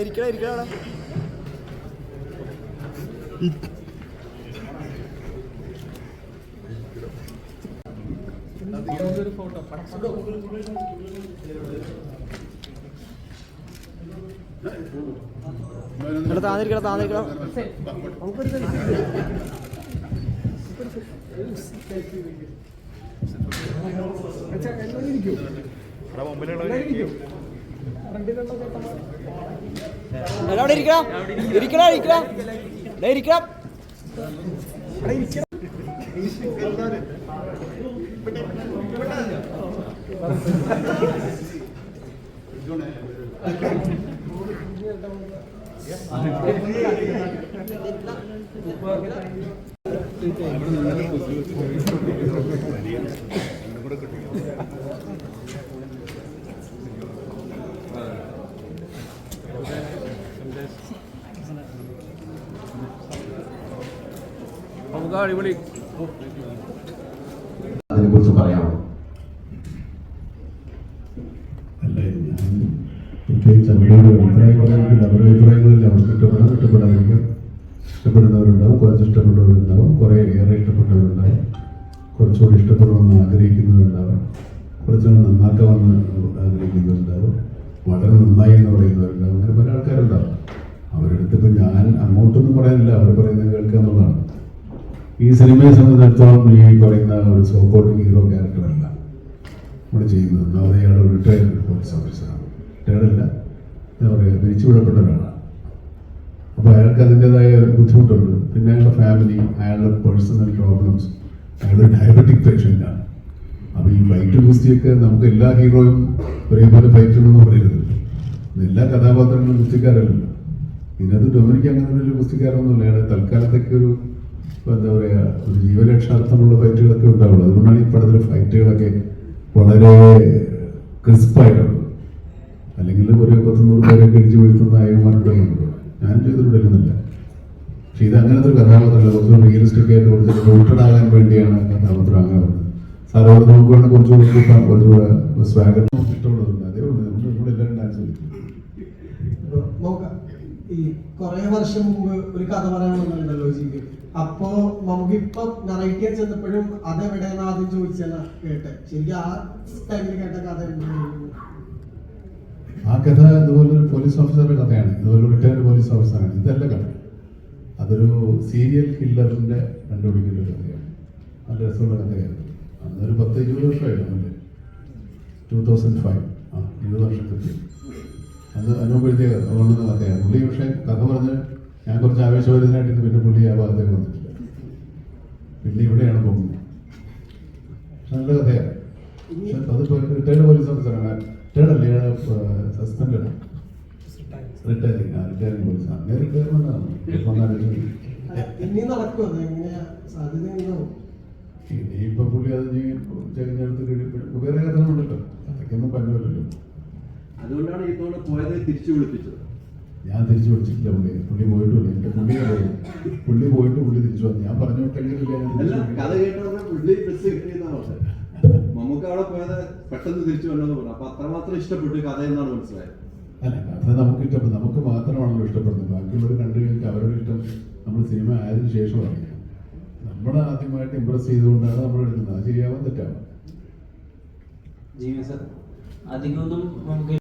ഇരിക്കണ ഇരിക്കണ അവിടെ. ഇവിടെ താന്നിരിക്കണം താന്നിരിക്കണം. എടാ, അവിടെ ഇരിക്കണം ഇരിക്കണം ഇരിക്കണം അവിടെ ഇരിക്കണം നമുക്ക് അടിപൊളി. അതിനെക്കുറിച്ച് പറയാമോ? അല്ല ഞാൻ പ്രത്യേകിച്ച് അവരോട് അഭിപ്രായം പറയാനില്ല. അവരുടെ അഭിപ്രായങ്ങളിൽ അവർക്ക് ഇഷ്ടപ്പെടാം ഇഷ്ടപ്പെടാതിരിക്കും ഇഷ്ടപ്പെടുന്നവരുണ്ടാവും കുറച്ച് ഇഷ്ടപ്പെട്ടവരുണ്ടാവും കുറേ ഏറെ ഇഷ്ടപ്പെട്ടവരുണ്ടാവും കുറച്ചുകൂടി ഇഷ്ടപ്പെടണമെന്ന് ആഗ്രഹിക്കുന്നവരുണ്ടാവും കുറച്ചുകൂടി നന്നാക്കാമെന്ന് ആഗ്രഹിക്കുന്നവരുണ്ടാവും വളരെ നന്നായി എന്ന് പറയുന്നവരുണ്ടാവും അങ്ങനെ പല ആൾക്കാരുണ്ടാവും. അവരുടെ ഇപ്പം ഞാൻ അങ്ങോട്ടൊന്നും പറയാനില്ല അവർ പറയുന്നത് കേൾക്കുക എന്നുള്ളതാണ്. ഈ സിനിമയെ സംബന്ധിച്ചിടത്തോളം ഈ പറയുന്ന ഒരു സോപ്പോർട്ട് ഹീറോ ക്യാരക്ടറല്ല നമ്മൾ ചെയ്യുന്നത്. ഒന്നാമത് അയാൾ റിട്ടയർഡ് പോലീസ് ഓഫീസറാണ് റിട്ടയർഡ് അല്ല. എന്താ പറയുക പിരിച്ചുവിടപ്പെട്ട ഒരാളാണ്. അപ്പോൾ അയാൾക്ക് അതിന്റെതായ ഒരു ബുദ്ധിമുട്ടുണ്ട്. പിന്നെ അയാളുടെ ഫാമിലി അയാളുടെ പേഴ്സണൽ പ്രോബ്ലംസ് അയാളുടെ ഡയബറ്റിക് പേഷ്യന്റാണ് അപ്പോൾ ഈ ഫൈറ്റ് ഗുസ്തിയൊക്കെ നമുക്ക് എല്ലാ ഹീറോയും ഒരേപോലെ ഫൈറ്റ് ഉണ്ടെന്ന് പറയരുത്. എല്ലാ കഥാപാത്രങ്ങളും ഗുസ്തിക്കാരല്ലല്ലോ. ഇതിനകത്ത് ഡൊമിനിക്ക് അങ്ങനെ ഒരു ഗുസ്തിക്കാരൊന്നുമില്ല. അയാൾ തൽക്കാലത്തേക്ക് ഒരു ഇപ്പൊ എന്താ പറയുക ഒരു ജീവരക്ഷാർത്ഥമുള്ള ഫൈറ്റുകളൊക്കെ ഉണ്ടാവുള്ളൂ. അതുകൊണ്ടാണ് ഈ പടത്തിലെ ഫൈറ്റുകളൊക്കെ വളരെ ക്രിസ്പായിട്ടുള്ളത്. അല്ലെങ്കിൽ ഒരു പത്തുനൂറ് പേരൊക്കെ ഇടിച്ചു വീഴ്ത്തുന്ന നായകന്മാരുണ്ടെന്നുണ്ട് ഞാൻ ചെയ്തിട്ടുണ്ടെന്നില്ല. പക്ഷെ ഇത് അങ്ങനത്തെ ഒരു കഥാപാത്രമല്ല. കുറച്ച് റിയലിസ്റ്റിക് ആയിട്ട് കുറച്ച് റൂട്ടഡ് ആകാൻ വേണ്ടിയാണ് കഥാപാത്രം അങ്ങനെ പറഞ്ഞത് സാർ നമുക്ക് നോക്കുകയാണെങ്കിൽ കുറച്ചുകൂടി കുറച്ചുകൂടെ സ്വാഗതം ഇഷ്ടമുള്ളതുണ്ട്. അതേ ഉള്ളൂ. ഈ കുറെ വർഷം മുമ്പ് ഒരു കഥ പറയാൻ വന്നിട്ടുണ്ടല്ലോ അപ്പോ നമുക്ക് ഇപ്പൊ നറേറ്റ് ചെന്നപ്പോഴും അതെവിടെയാണ് ആദ്യം ചോദിച്ചാൽ കേട്ടെ. ശരിക്കും ആ ടൈമിൽ കേട്ട കഥ ആ കഥ ഇതുപോലെ ഒരു പോലീസ് ഓഫീസറുടെ കഥയാണ്. ഇതുപോലെ റിട്ടയർഡ് പോലീസ് ഓഫീസറാണ് ഇതല്ല കഥ. അതൊരു സീരിയൽ കില്ലറിന്റെ കണ്ടുപിടിക്കുന്ന ഒരു കഥയാണ്. നല്ല രസമുള്ള കഥയാണ്. അന്നൊരു പത്ത് ഇരുപത് വർഷമായിരുന്നു അല്ലേ ടൂ തൗസൻഡ് ഫൈവ് ആ ഇരുപത് വർഷം കൃത്യം അത് അനുഭവപ്പെടുത്തിയ കൊള്ളുന്ന കഥയാണ് പുള്ളി പക്ഷേ കഥ പറഞ്ഞ് ഞാൻ കുറച്ച് ആവേശഭരിതനായിട്ട് പിന്നെ പുള്ളി ആ ഭാഗത്തേക്ക് വന്നിട്ടില്ല. പിന്നെ ഇവിടെയാണ് പോകുന്നത്. നല്ല കഥയാണ്. പക്ഷെ അതിപ്പോൾ റിട്ടയർഡ് പോലീസ് ഓഫീസറാണ് റിട്ടയർഡ് അല്ലേ? സസ്പെൻഡ് റിട്ടയറിങ് ആ റിട്ടയറിങ് പോലീസ് അങ്ങനെ റിട്ടയർമെന്റ് ആണ്. ഇനി അത് ഇനിയിപ്പോൾ പുള്ളി അത് ചെയ്യുന്നിടത്ത് വേറെ കഥകളുണ്ടല്ലോ. അതൊക്കെയൊന്നും പറ്റുമല്ലോ അതുകൊണ്ടാണ് ഈ തോട് പോയത് തിരിച്ചു വിളിപ്പിച്ചത്. ഞാൻ തിരിച്ചു വിളിച്ചിട്ടില്ല പുള്ളി. പുള്ളി പോയിട്ടില്ല എന്റെ പുള്ളി പുള്ളി പോയിട്ട് പുള്ളി തിരിച്ചു വന്നു. ഞാൻ പറഞ്ഞു കഥ. കേട്ടപ്പോൾ പുള്ളി ബസ് കിട്ടിയെന്നാണ് പറഞ്ഞത് നമുക്ക് അവിടെ പോയത് പെട്ടെന്ന് തിരിച്ചു വരണമെന്ന് പറഞ്ഞു. അപ്പൊ അത്രമാത്രം ഇഷ്ടപ്പെട്ടു കഥ എന്നാണ് മനസ്സിലായത്. അല്ല കഥ നമുക്ക് ഇഷ്ടപ്പെടും നമുക്ക് മാത്രമാണല്ലോ ഇഷ്ടപ്പെടുന്നത്. ബാക്കിയുള്ളവർ കണ്ടു കഴിഞ്ഞിട്ട് അവരുടെ ഇഷ്ടം നമ്മൾ സിനിമ ആയതിനു ശേഷമാണ് അറിയാം നമ്മൾ ആദ്യമായിട്ട് ഇമ്പ്രസ് ചെയ്തുകൊണ്ടാണ് നമ്മൾ എടുക്കുന്നത്. അത് ശരിയാവാൻ തെറ്റാവാം അധികമൊന്നും നമുക്ക്